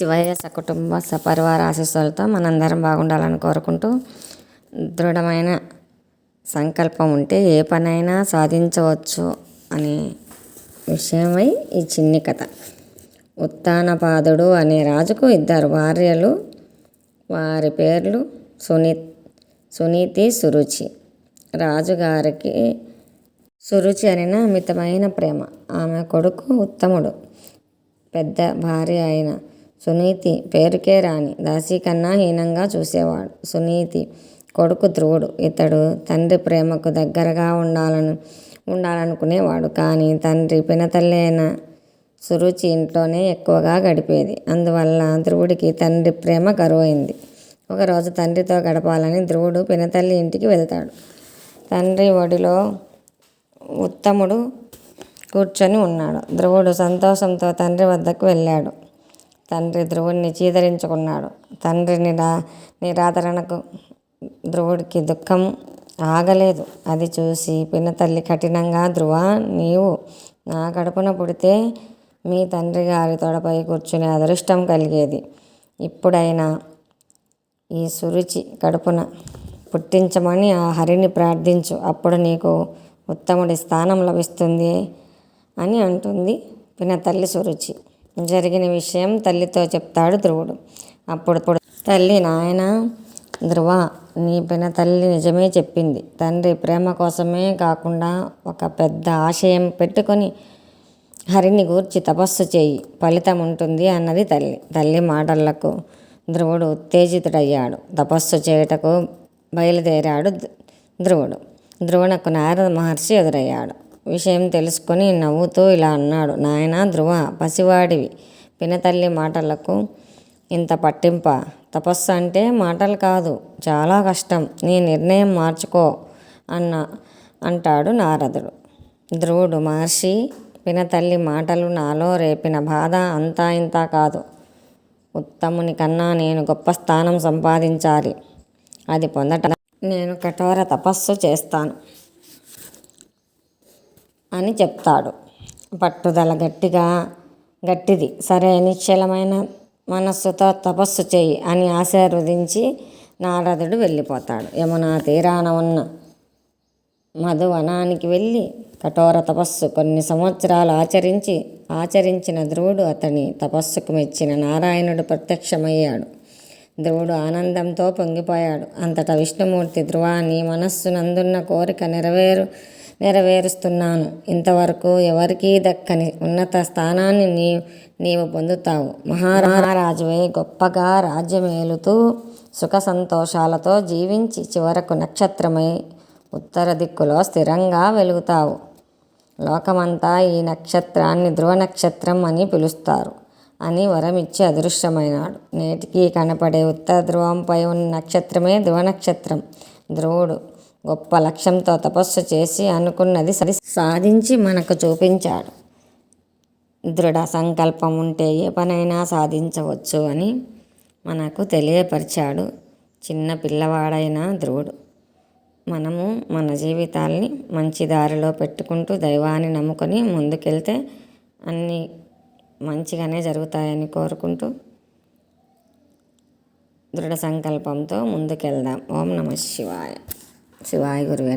శివయ్య సకుటుంబ సపరివార ఆశీస్సులతో మనందరం బాగుండాలని కోరుకుంటూ దృఢమైన సంకల్పం ఉంటే ఏ పనైనా సాధించవచ్చు అనే విషయమై ఈ చిన్ని కథ. ఉత్తానపాదుడు అనే రాజుకు ఇద్దరు భార్యలు వారి పేర్లు సునీ సునీతి సురుచి. రాజుగారికి సురుచి అనిన అమితమైన ప్రేమ. ఆమె కొడుకు ఉత్తముడు. పెద్ద భార్య అయిన సునీతి పేరుకే రాని దాసి కన్నా హీనంగా చూసేవాడు. సునీతి కొడుకు ధ్రువుడు. ఇతడు తండ్రి ప్రేమకు దగ్గరగా ఉండాలను ఉండాలనుకునేవాడు. కానీ తండ్రి పినతల్లి అయిన సురుచి ఇంట్లోనే ఎక్కువగా గడిపేది. అందువల్ల ధ్రువుడికి తండ్రి ప్రేమ కరువైంది ఒకరోజు తండ్రితో గడపాలని ధ్రువుడు పినతల్లి ఇంటికి వెళ్తాడు. తండ్రి ఒడిలో ఉత్తముడు కూర్చొని ఉన్నాడు. ధ్రువుడు సంతోషంతో తండ్రి వద్దకు వెళ్ళాడు. తండ్రి ధ్రువుడిని చీదరించుకున్నాడు. తండ్రి నిరా నిరాదరణకు ధ్రువుడికి దుఃఖం ఆగలేదు. అది చూసి పినతల్లి కఠినంగా ధ్రువ నీవు నా కడుపున పుడితే మీ తండ్రి గారి తొడపై కూర్చునే అదృష్టం కలిగేది. ఇప్పుడైనా ఈ సురుచి కడుపున పుట్టించమని ఆ హరిని ప్రార్థించు. అప్పుడు నీకు ఉత్తముడి స్థానం లభిస్తుంది అని అంటుంది పినతల్లి సురుచి. జరిగిన విషయం తల్లితో చెప్తాడు ధ్రువుడు. అప్పుడు తల్లి నాయన ధ్రువ నీ పినతల్లి నిజమే చెప్పింది. తండ్రి ప్రేమ కోసమే కాకుండా ఒక పెద్ద ఆశయం పెట్టుకొని హరిని గూర్చి తపస్సు చేయి. ఫలితం ఉంటుంది అన్నది తల్లి. తల్లి మాటలకు ధ్రువుడు ఉత్తేజితుడయ్యాడు. తపస్సు చేయుటకు బయలుదేరాడు ధ్రువుడు. ధ్రువునకు నారద మహర్షి ఎదురయ్యాడు. విషయం తెలుసుకొని నవ్వుతూ ఇలా అన్నాడు. నాయన ధ్రువ పసివాడివి. పినతల్లి మాటలకు ఇంత పట్టింప. తపస్సు అంటే మాటలు కాదు చాలా కష్టం. నీ నిర్ణయం మార్చుకో అన్న అంటాడు నారదుడు. ధ్రువుడు మహర్షి పినతల్లి మాటలు నాలో రేపిన బాధ అంతా ఇంత కాదు. ఉత్తముని కన్నా నేను గొప్ప స్థానం సంపాదించాలి. అది పొందట నేను కఠోర తపస్సు చేస్తాను. అని చెప్తాడు. పట్టుదల గట్టిగా గట్టిది. సరే నిశ్చలమైన మనస్సుతో తపస్సు చేయి అని ఆశీర్వదించి నారదుడు వెళ్ళిపోతాడు. యమునా తీరాన ఉన్న మధువనానికి వెళ్ళి కఠోర తపస్సు కొన్ని సంవత్సరాలు ఆచరించి ఆచరించిన ధ్రువుడు అతని తపస్సుకు మెచ్చిన నారాయణుడు ప్రత్యక్షమయ్యాడు. ధ్రువుడు ఆనందంతో పొంగిపోయాడు. అంతటా విష్ణుమూర్తి ధ్రువ నీ మనస్సునందున్న కోరిక నెరవేరు. నెరవేరుస్తున్నాను. ఇంతవరకు ఎవరికీ దక్కని ఉన్నత స్థానాన్ని నీ నీవు పొందుతావు. మహారాజువే గొప్పగా రాజ్యమేలుతూ సుఖ సంతోషాలతో జీవించి చివరకు నక్షత్రమై ఉత్తర దిక్కులో స్థిరంగా వెలుగుతావు. లోకమంతా ఈ నక్షత్రాన్ని ధ్రువ నక్షత్రం అని పిలుస్తారు. అని వరమిచ్చి అదృశ్యమైనాడు. నేటికి కనపడే ఉత్తర ధ్రువంపై ఉన్న నక్షత్రమే ధ్రువ నక్షత్రం. ధ్రువుడు గొప్ప లక్ష్యంతో తపస్సు చేసి అనుకున్నది సరి సాధించి మనకు చూపించాడు. దృఢ సంకల్పం ఉంటే ఏ పనైనా సాధించవచ్చు అని మనకు తెలియపరిచాడు. చిన్న పిల్లవాడైన ధ్రువుడు. మనము మన జీవితాల్ని మంచి దారిలో పెట్టుకుంటూ దైవాన్ని నమ్ముకొని ముందుకెళ్తే అన్నీ మంచిగానే జరుగుతాయని కోరుకుంటూ దృఢ సంకల్పంతో ముందుకెళ్దాం. ఓం నమ శివాయ. శివాయ గురువే